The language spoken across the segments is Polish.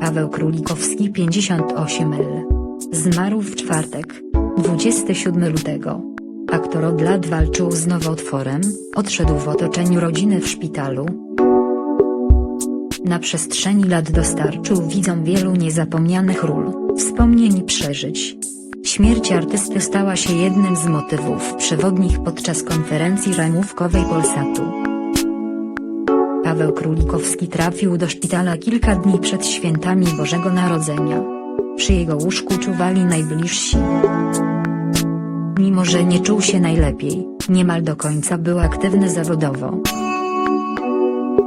Paweł Królikowski 58L. Zmarł w czwartek, 27 lutego. Aktor od lat walczył z nowotworem, odszedł w otoczeniu rodziny w szpitalu. Na przestrzeni lat dostarczył widzom wielu niezapomnianych ról, wspomnień i przeżyć. Śmierć artysty stała się jednym z motywów przewodnich podczas konferencji ramówkowej Polsatu. Paweł Królikowski trafił do szpitala kilka dni przed świętami Bożego Narodzenia. Przy jego łóżku czuwali najbliżsi. Mimo że nie czuł się najlepiej, niemal do końca był aktywny zawodowo.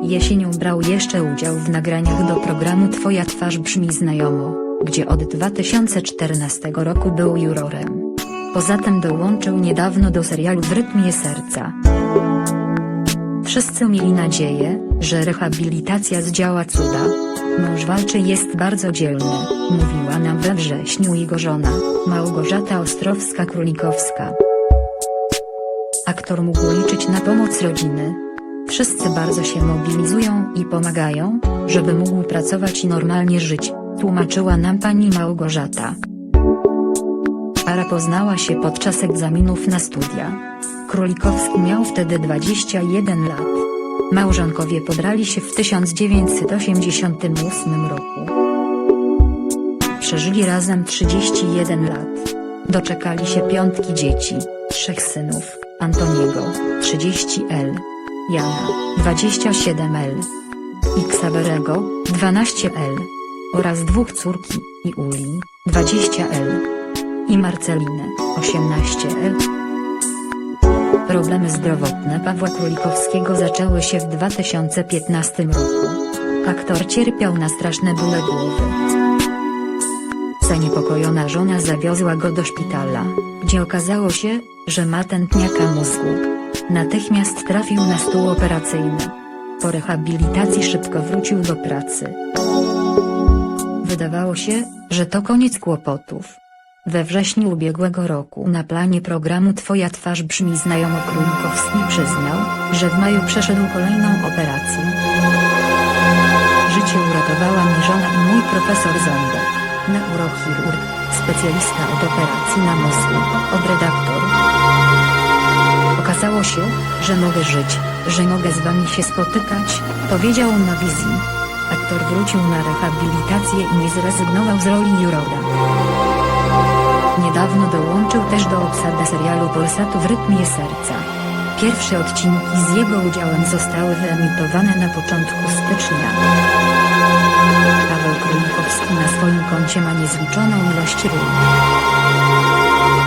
Jesienią brał jeszcze udział w nagraniach do programu Twoja twarz brzmi znajomo, gdzie od 2014 roku był jurorem. Poza tym dołączył niedawno do serialu W rytmie serca. Wszyscy mieli nadzieję, że rehabilitacja zdziała cuda. Mąż walczy jest bardzo dzielny, mówiła nam we wrześniu jego żona, Małgorzata Ostrowska-Królikowska. Aktor mógł liczyć na pomoc rodziny. Wszyscy bardzo się mobilizują i pomagają, żeby mógł pracować i normalnie żyć, tłumaczyła nam pani Małgorzata. Para poznała się podczas egzaminów na studia. Królikowski miał wtedy 21 lat. Małżonkowie podrali się w 1988 roku. Przeżyli razem 31 lat. Doczekali się piątki dzieci, trzech synów, Antoniego, 30L, Jana, 27L, i Ksawerego, 12L, oraz dwóch córki, i Uli, 20L, i Marcelinę, 18L. Problemy zdrowotne Pawła Królikowskiego zaczęły się w 2015 roku. Aktor cierpiał na straszne bóle głowy. Zaniepokojona żona zawiozła go do szpitala, gdzie okazało się, że ma tętniaka mózgu. Natychmiast trafił na stół operacyjny. Po rehabilitacji szybko wrócił do pracy. Wydawało się, że to koniec kłopotów. We wrześniu ubiegłego roku na planie programu Twoja twarz brzmi znajomo Królikowski przyznał, że w maju przeszedł kolejną operację. Życie uratowała mi żona i mój profesor Ząbek, neurochirurg, specjalista od operacji na mózgu, od redaktor. Okazało się, że mogę żyć, że mogę z wami się spotykać, powiedział na wizji. Aktor wrócił na rehabilitację i nie zrezygnował z roli jurora. Niedawno dołączył też do obsady serialu Polsatu w rytmie serca. Pierwsze odcinki z jego udziałem zostały wyemitowane na początku stycznia. Paweł Królikowski na swoim koncie ma niezliczoną ilość ról.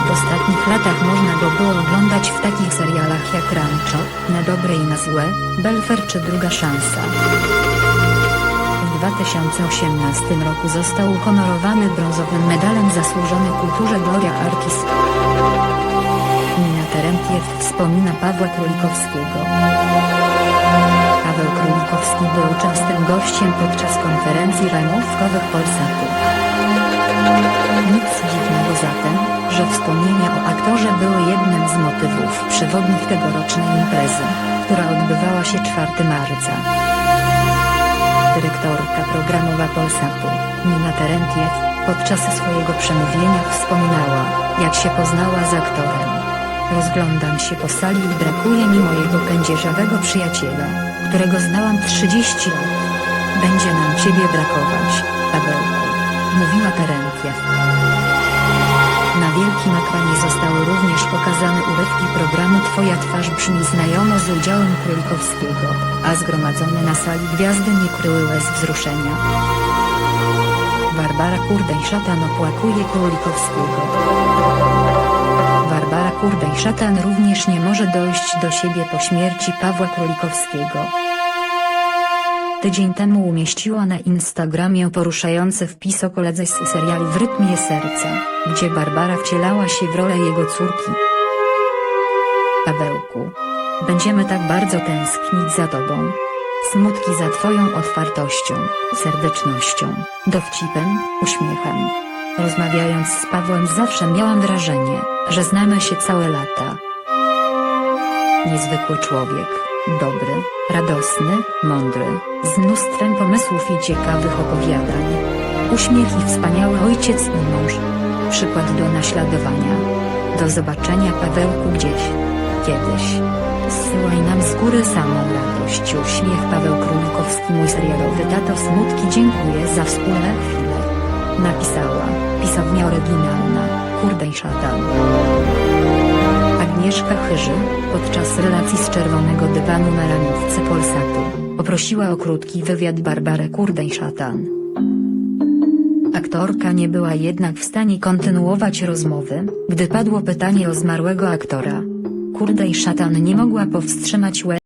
W ostatnich latach można go było oglądać w takich serialach jak Rancho, Na dobre i na złe, Belfer czy Druga szansa. W 2018 roku został uhonorowany brązowym medalem zasłużony kulturze Gloria Artis. Nina Terentiew wspomina Pawła Królikowskiego. Paweł Królikowski był częstym gościem podczas konferencji ramówkowych Polsatu. Nic dziwnego zatem, że wspomnienia o aktorze były jednym z motywów przewodnich tegorocznej imprezy, która odbywała się 4 marca. Dyrektorka programowa Polsatu, Nina Terentiew, podczas swojego przemówienia wspominała, jak się poznała z aktorem. Rozglądam się po sali i brakuje mi mojego kędzierzawego przyjaciela, którego znałam 30 lat. Będzie nam ciebie brakować, Pawełku, mówiła Terentiew. Wielkim ekranie zostały również pokazane urywki programu Twoja twarz brzmi znajomo z udziałem Królikowskiego, a zgromadzone na sali gwiazdy nie kryły łez wzruszenia. Barbara Kurdej-Szatan opłakuje Królikowskiego. Barbara Kurdej-Szatan również nie może dojść do siebie po śmierci Pawła Królikowskiego. Tydzień temu umieściła na Instagramie poruszający wpis o koledze z serialu W rytmie serca, gdzie Barbara wcielała się w rolę jego córki. Pawełku. Będziemy tak bardzo tęsknić za tobą. Smutki za twoją otwartością, serdecznością, dowcipem, uśmiechem. Rozmawiając z Pawłem zawsze miałam wrażenie, że znamy się całe lata. Niezwykły człowiek, Dobry, radosny, mądry, z mnóstwem pomysłów i ciekawych opowiadań. Uśmiech i wspaniały ojciec i mąż. Przykład do naśladowania. Do zobaczenia Pawełku gdzieś. Kiedyś. Zsyłaj nam z góry samą radość uśmiech Paweł Królikowski mój serialowy tato smutki dziękuję za wspólne chwile. Napisała, pisownia oryginalna, Agnieszka Chyży, podczas relacji z Czerwonego Dywanu na ramówce Polsatu, poprosiła o krótki wywiad Barbarę Kurdej Szatan. Aktorka nie była jednak w stanie kontynuować rozmowy, gdy padło pytanie o zmarłego aktora. Kurdej Szatan nie mogła powstrzymać łez.